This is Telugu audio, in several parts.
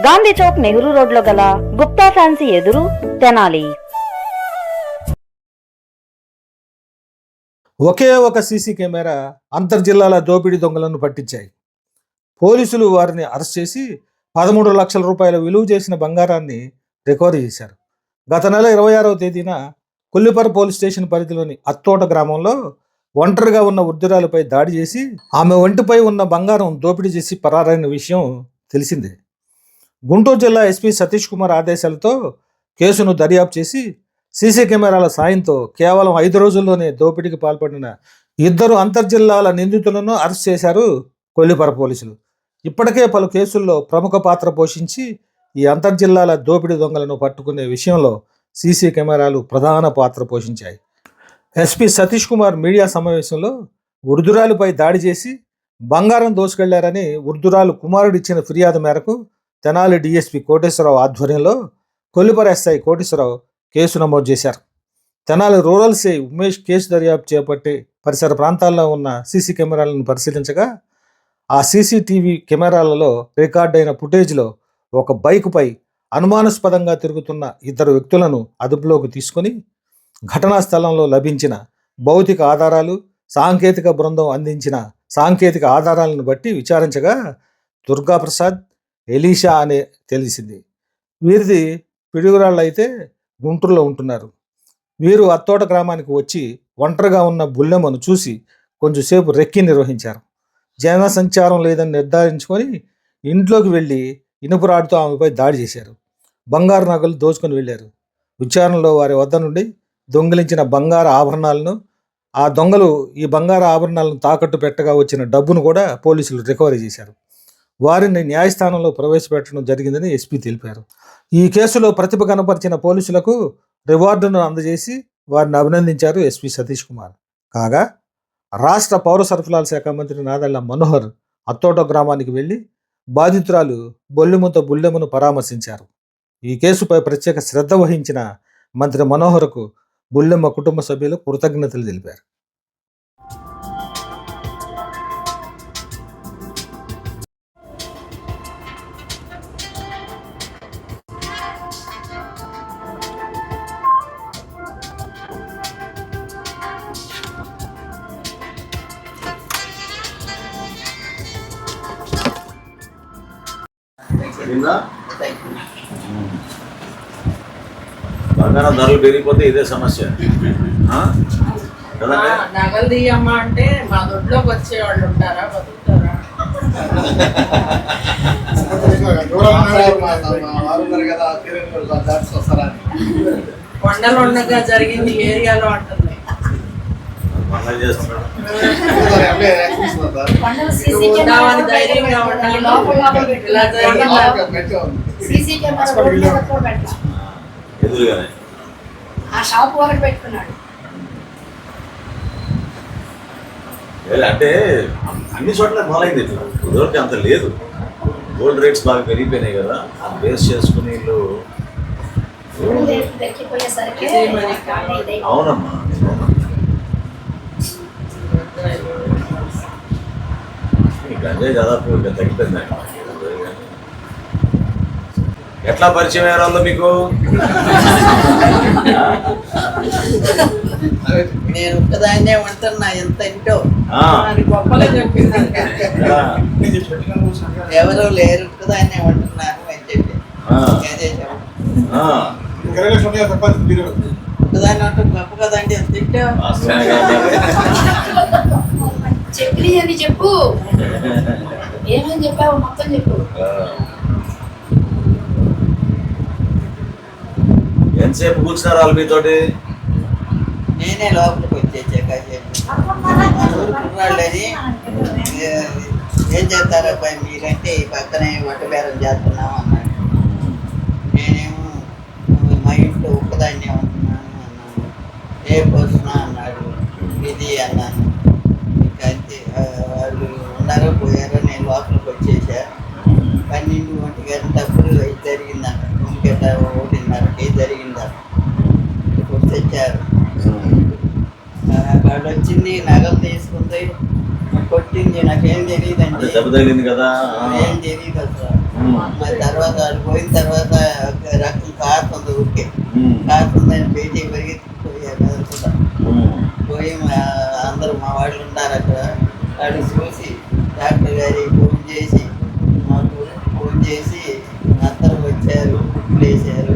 గాంధీ చౌక్ నెహ్రూ రోడ్లో గల గుప్తా ఫ్యాన్సీ ఎదురు తెనాలి. ఒకే ఒక సీసీ కెమెరా అంతర్జిల్లాల దోపిడీ దొంగలను పట్టించాయి. పోలీసులు వారిని అరెస్ట్ చేసి పదమూడు లక్షల రూపాయల విలువ చేసిన బంగారాన్ని రికవరీ చేశారు. గత నెల ఇరవై ఆరవ తేదీన కొల్లిపర పోలీస్ స్టేషన్ పరిధిలోని అత్తోట గ్రామంలో ఒంటరిగా ఉన్న వృద్ధురాలపై దాడి చేసి ఆమె ఒంటిపై ఉన్న బంగారం దోపిడీ చేసి పరారైన విషయం తెలిసిందే. గుంటూరు జిల్లా ఎస్పీ సతీష్ కుమార్ ఆదేశాలతో కేసును దర్యాప్తు చేసి సీసీ కెమెరాల సాయంతో కేవలం ఐదు రోజుల్లోనే దోపిడీకి పాల్పడిన ఇద్దరు అంతర్జిల్లాల నిందితులను అరెస్ట్ చేశారు కొల్లిపర పోలీసులు. ఇప్పటికే పలు కేసుల్లో ప్రముఖ పాత్ర పోషించి ఈ అంతర్జిల్లాల దోపిడీ దొంగలను పట్టుకునే విషయంలో సీసీ కెమెరాలు ప్రధాన పాత్ర పోషించాయి. ఎస్పీ సతీష్ కుమార్ మీడియా సమావేశంలో వృద్ధురాలుపై దాడి చేసి బంగారం దోసుకెళ్ళారని వృద్ధురాలు కుమారుడిచ్చిన ఫిర్యాదు మేరకు తెనాలి డీఎస్పీ కోటేశ్వరరావు ఆధ్వర్యంలో కొల్లిపర ఎస్ఐ కోటేశ్వరరావు కేసు నమోదు చేశారు. తెనాలి రూరల్ సే ఉమేష్ కేసు దర్యాప్తు చేపట్టి పరిసర ప్రాంతాల్లో ఉన్న సీసీ కెమెరాలను పరిశీలించగా ఆ సీసీటీవీ కెమెరాలలో రికార్డైన ఫుటేజ్లో ఒక బైకుపై అనుమానాస్పదంగా తిరుగుతున్న ఇద్దరు వ్యక్తులను అదుపులోకి తీసుకొని ఘటనా స్థలంలో లభించిన భౌతిక ఆధారాలు సాంకేతిక బృందం అందించిన సాంకేతిక ఆధారాలను బట్టి విచారించగా దుర్గాప్రసాద్ ఎలీషా అనే తెలిసింది. వీరిది పిడుగురాళ్ళు అయితే గుంటూరులో ఉంటున్నారు. వీరు అత్తోట గ్రామానికి వచ్చి ఒంటరిగా ఉన్న బుల్లెమ్మను చూసి కొంచెంసేపు రెక్కి నిర్వహించారు. జన సంచారం లేదని నిర్ధారించుకొని ఇంట్లోకి వెళ్ళి ఇనుపురాడుతో ఆమెపై దాడి చేశారు. బంగారు నగలు దోచుకొని వెళ్ళారు. విచారణలో వారి వద్ద నుండి దొంగిలించిన బంగారు ఆభరణాలను ఆ దొంగలు ఈ బంగారు ఆభరణాలను తాకట్టు పెట్టగా వచ్చిన డబ్బును కూడా పోలీసులు రికవరీ చేశారు. వారిని న్యాయస్థానంలో ప్రవేశపెట్టడం జరిగిందని ఎస్పీ తెలిపారు. ఈ కేసులో ప్రతిభ కనపరిచిన పోలీసులకు రివార్డును అందజేసి వారిని అభినందించారు ఎస్పీ సతీష్ కుమార్. కాగా రాష్ట్ర పౌర సరఫరాల శాఖ మంత్రి నాదళ్ళ మనోహర్ అత్తోట గ్రామానికి వెళ్ళి బాధితురాలు బొల్లెమ్మతో బుల్లెమును పరామర్శించారు. ఈ కేసుపై ప్రత్యేక శ్రద్ధ వహించిన మంత్రి మనోహర్కు బుల్లెమ్మ కుటుంబ సభ్యులు కృతజ్ఞతలు తెలిపారు. బంగారం ధరలు పెరిగిపోతే ఇదే సమస్య. నగలు తీయమ్మా అంటే మా దొడ్లోకి వచ్చే వాళ్ళు ఉంటారా? బతుకుతారా? కొండలు ఉండగా జరిగింది ఏరియాలో అంటుంది ఆ షాప్ ఒకటి పెట్టుకున్నాడు. ఏ- అంటే అన్ని చోట్ల మొదలైంది ఇట్లా. కుదరకి అంత లేదు. గోల్డ్ రేట్స్ బాగా పెరిగిపోయినాయి కదా. అది బేస్ చేసుకుని వీళ్ళు. అవునమ్మా అవునమ్మా. ఈ గంజాయి దాదాపు ఇంకా తగ్గిపోయింది ఎట్లా పరిచయం అయ్యారు వాళ్ళు మీకు? నేను ఒక్కదాన్నే ఉంటున్నా ఎంత ఇంటో. గొప్పలే చెప్పింది ఎవరు లేరు ఒక్కదాన్నే ఉంటున్నాను అని చెప్పి. ఒక్కదాన్ని ఉంటే గొప్ప కదండి ఎంత తింటో చక్రి అని చెప్పు. ఏమని చెప్పావు మొత్తం చెప్పు. ఎంతసేపు కూర్చున్నారు వాళ్ళు మీతోటి? నేనే లోపలికి వచ్చేసాక ఊరుకున్నాళ్ళని ఏం చేస్తారు అబ్బాయి? మీరంటే ఈ పక్కనే వటబేరం చేస్తున్నాం అన్నాడు నేనేమో మా ఇంట్లో ఉప్పుదాన్యం ఉంటున్నాను అన్నాను. ఏ పోస్తున్నా అన్నాడు. ఇది అన్నాను. వాళ్ళు ఉన్నారో పోయారో నేను లోపలికి వచ్చేసా పన్నెండు ఒంటి గంటప్పుడు ఇది జరిగిందంట ఒంటి గంట ఒకటిన్నరకి ఇప్పుడు తెచ్చారు ఆ, వాళ్ళు వచ్చింది నగలు తీసుకుంది కొట్టింది నాకేం తెలియదు అంటే దెబ్బ తగిలింది కదా. ఏం తెలియదు అసలు. మరి తర్వాత వాళ్ళు పోయిన తర్వాత రక్తం కారుతుంది ఊరికే. కారుతుందని పరిగెత్తిపోయారు అనుకుంటా ఉమ్. పోయి అందరూ మా వాళ్ళు ఉన్నారు అక్కడ వాళ్ళు చూసి డాక్టర్ గారికి ఫోన్ చేసి మాకు ఫోన్ చేసి అందరూ వచ్చారు వేశారు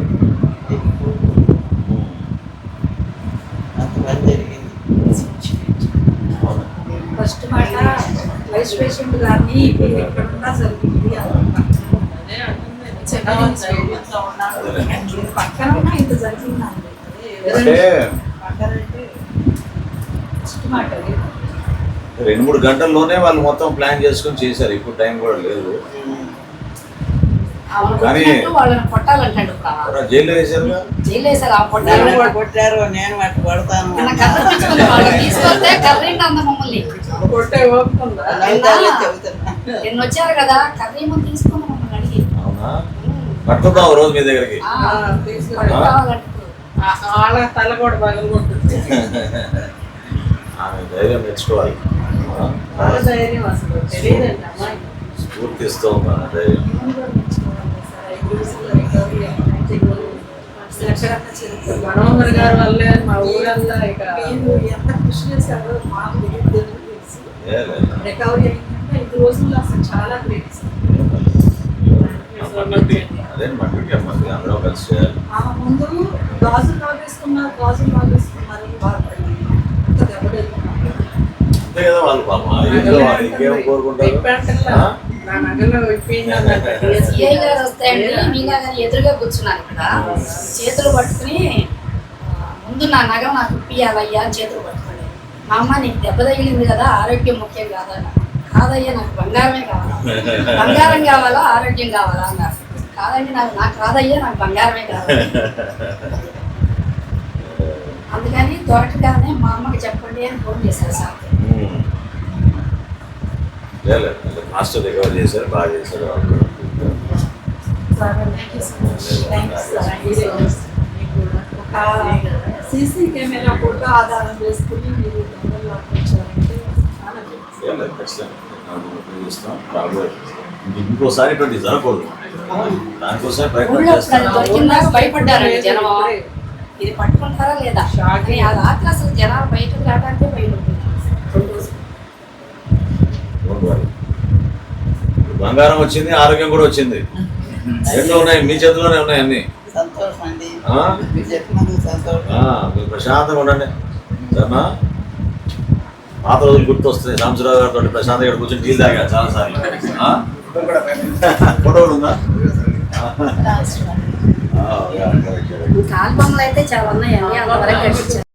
అంత పని జరిగింది. ఫస్ట్ మాట వైస్ పేషెంట్ గారిని ఎక్కడున్నా జరిగింది పక్కన ఉన్నా ఇంత జరిగిందండి అంటే పక్కనంటే ఫస్ట్ మాట అది. రెండు మూడు గంటల్లోనే వాళ్ళు మొత్తం ప్లాన్ చేసుకొని చేశారు. ఇప్పుడు టైం కూడా లేదు. కానీ- జైలు కొట్టాలని కూడా కొట్టారు నేను అటు కొడతాను నిన్న కర్ర మమ్మల్ని? నవ్వుతారులే చెబుతున్నా. నిన్న వచ్చారు కదా కర్రీ ముందు తీసుకుని మమ్మల్ని అడిగి. అవునా? పట్టుకుందాం ఒక రోజు మీ దగ్గరికి. వాళ్ళ తల కూడా ఆమె ధైర్యం మెచ్చుకోవాలి ఆ? వాళ్ళ ధైర్యం ధైర్యం మనోహర్ గారు వల్లే మా ఊరంతా ఇక ఎంత కృషి చేశారో మాకు రికవరీ అయిందంటే ఐదు రోజుల్లో అసలు చాలా గ్రేట్ అదే మట్టి అమ్మది అందరూ కలిసి ముందు గాజులు లాగేసుకున్నారు గాజులు లాగేసుకున్నారు అని బాధపడింది అంతే కదా వాళ్ళు పాపం. ఆ ఇంట్లో వాళ్ళు ఇంకేం కోరుకుంటారు? ఇప్పటికల్లా ఆ? నా నగలు ఇప్పిందన్నట్టు సిఐ గారు వస్తాయండి. మీనా గారు ఎదురుగా కూర్చున్నారు ఇక్కడ. చేతులు పట్టుకుని ఆ, ముందు నా నగం నాకు ఇప్పియాలయ్యా అని చేతులు పట్టుకోండి మా అమ్మ నీకు దెబ్బ తగిలింది కదా ఆరోగ్యం ముఖ్యం కాదా? కాదయ్యా నాకు బంగారమే కావాలా. బంగారం కావాలా ఆరోగ్యం కావాలా? అన్నారు. కాదండి నాకు నాకు కాదయ్యా నాకు బంగారమే కావాలి. అందుకని దొరకగానే మా అమ్మకి చెప్పండి అని ఫోన్ చేశారు సార్. మాస్టర్ రికవర్ చేశారు బాగా చేశారు. సీసీ కెమెరా ఫోటో ఆధారం చేసుకుని మీరు వచ్చారంటే ఖచ్చితంగా. ఉపయోగిస్తాం రాబోయే ఇంకోసారి ఇటువంటి జరగకూడదు. దొరికిందాక భయపడ్డారండి జనం ఇది పట్టుకుంటారా లేదా? రాత్రి అసలు జనాలు బయటకు రావడానికి భయపడుతున్నారు రెండు రోజులు. Don't worry. ఇప్పుడు బంగారం వచ్చింది ఆరోగ్యం కూడా వచ్చింది. రెండు ఉన్నాయి? మీ చేతిలోనే ఉన్నాయి అన్ని? మీరు ప్రశాంతంగా ఉండండి. సరేనా? పాత రోజులు గుర్తొస్తున్నాయి సాంబశివరావు గారితో ప్రశాంత్ గారు కూర్చొని టీ తాగా చాలా సార్లు ఫోటో కూడా ఉందా ఆల్బమ్లు అయితే చాలా కట్టించారు